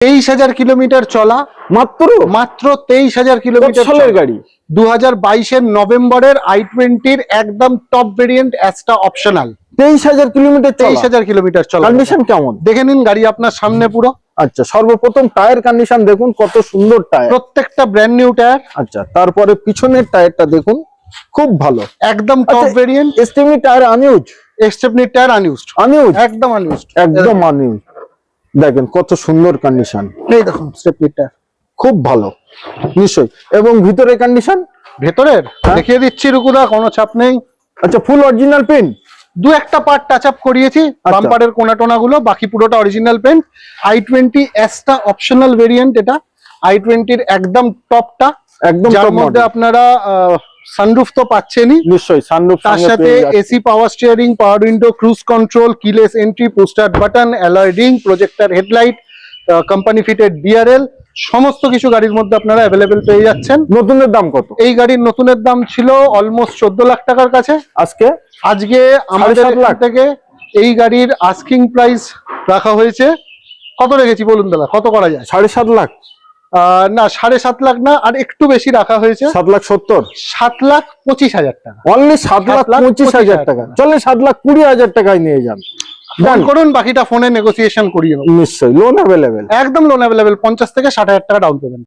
তেইশ হাজার কিলোমিটার চলা। মাত্র? মাত্র তেইশ হাজার কিলোমিটার সালের গাড়ি? দু হাজার বাইশের নভেম্বরের আই টোয়েন্টির একদম টপ ভেরিয়েন্ট অ্যাসটা অপশনাল তেইশ হাজার কিলোমিটার তেইশ হাজার কিলোমিটার চলা। কন্ডিশন কেমন? দেখে নিন গাড়ি আপনার সামনে পুরো। আচ্ছা সর্বপ্রথম টায়ার কন্ডিশন দেখুন কত সুন্দর টায়ার প্রত্যেকটা ব্র্যান্ড নিউ টায়ার আচ্ছা তারপরে পিছনের টায়ারটা দেখুন খুব ভালো। একদম top variant এসটিমি tyre unused stepney tyre unused unused একদম আনইউজড একদম আনইউজ দেখেন কত সুন্দর কন্ডিশন এই দেখুন স্টেপনি টায়ার খুব ভালো নিশ্চয়ই। এবং ভিতরে কন্ডিশন ভেতরের? হ্যাঁ। দেখিয়ে দিচ্ছি রুকুদা কোনো চাপ নেই। আচ্ছা ফুল অরিজিনাল পেন দু একটা পার্ট টাচ আপ করিয়েছি আচ্ছা। বাম্পারের কোনা টোনা গুলো বাকি পুরোটা original paint I twenty এসটা optional variant এটা। আই টোয়েন্টির একদম টপটা একদম যার মধ্যে। আপনারা সানরুফ তো পাচ্ছেনই। নিশ্চয়ই সানরুফ তার সাথে AC power steering power window cruise control keyless entry poster button alloy ring projector headlight company fitted BRL সমস্ত কিছু গাড়ির মধ্যে আপনারা অ্যাভেলেবেল পেয়ে যাচ্ছেন। নতুনের দাম কত? এই গাড়ির নতুনের দাম ছিল অলমোস্ট চোদ্দ লাখ টাকার কাছে। আজকে? আজকে আমাদের লাখ। থেকে এই গাড়ির আস্কিং প্রাইস রাখা হয়েছে। কত রেখেছি বলুন দাদা কত করা যায়? সাড়ে সাত লাখ। না সাড়ে সাত লাখ না আর একটু বেশি রাখা হয়েছে। সাত লাখ সত্তর? সাত লাখ পঁচিশ হাজার টাকা। অনলি সাত লাখ পঁচিশ হাজার টাকা। টাকা। চলে সাত লাখ কুড়ি হাজার টাকায় নিয়ে যান। ফোন করুন বাকিটা ফোনে নেগোসিয়েশন করিয়ে নিশ্চয়ই লোন অ্যাভেলেবেল একদম লোন অ্যাভেলেবেল পঞ্চাশ থেকে ষাট হাজার টাকা ডাউন পেমেন্ট